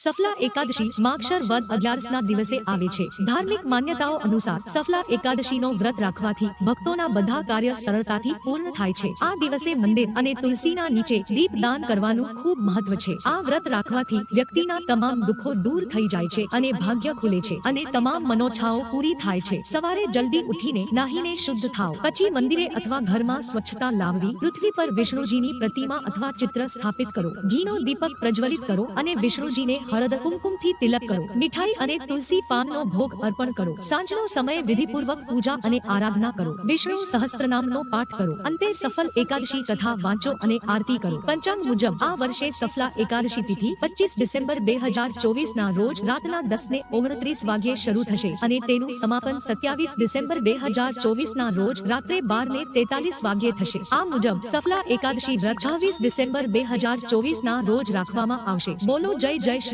સફલા એકાદશી માક્ષર વદ અગિયારસના દિવસે આવે છે. ધાર્મિક માન્યતાઓ અનુસાર સફલા એકાદશીનો વ્રત રાખવાથી ભક્તોના બધા કાર્ય સરળતાથી પૂર્ણ થાય છે. આ દિવસે મંદિર અને તુલસીના નીચે દીપદાન કરવાનું ખૂબ મહત્વ છે. આ વ્રત રાખવાથી વ્યક્તિના તમામ દુઃખો દૂર થઈ જાય છે અને ભાગ્ય ખુલે છે અને તમામ મનોછાઓ પૂરી થાય છે. સવારે જલ્દી ઉઠીને નાહીને શુદ્ધ થાવ પછી મંદિરે અથવા ઘરમાં સ્વચ્છતા લાવવી, પૃથ્વી પર વિષ્ણુજીની પ્રતિમા અથવા ચિત્ર સ્થાપિત કરો. ઘીનો દીપક પ્રજ્વલિત કરો અને વિષ્ણુજીને હળદ કુમકુમથી તિલક કરો. મીઠાઈ અને તુલસી પાનનો ભોગ અર્પણ કરો. સાંજનો સમય વિધિપૂર્વક પૂજા અને આરાધના કરો. વિષ્ણુ સહસ્ત્રનામનો પાઠ કરો. અંતે સફલ એકાદશી કથા વાંચો અને આરતી કરો. પંચાંગ મુજબ આ વર્ષે સફલા એકાદશી તિથિ પચીસ ડિસેમ્બર બે હજાર ચોવીસ ના રોજ રાતના દસ ને ઓગણત્રીસ વાગ્યે શરૂ થશે અને તેનું સમાપન સત્યાવીસ ડિસેમ્બર બે હજાર ચોવીસ ના રોજ રાત્રે બાર ને તેતાલીસ વાગ્યે થશે. આ મુજબ સફલા એકાદશી વ્રત છવ્વીસ ડિસેમ્બર બે હજાર ચોવીસ ના રોજ રાખવામાં આવશે. બોલો જય જય શ્રી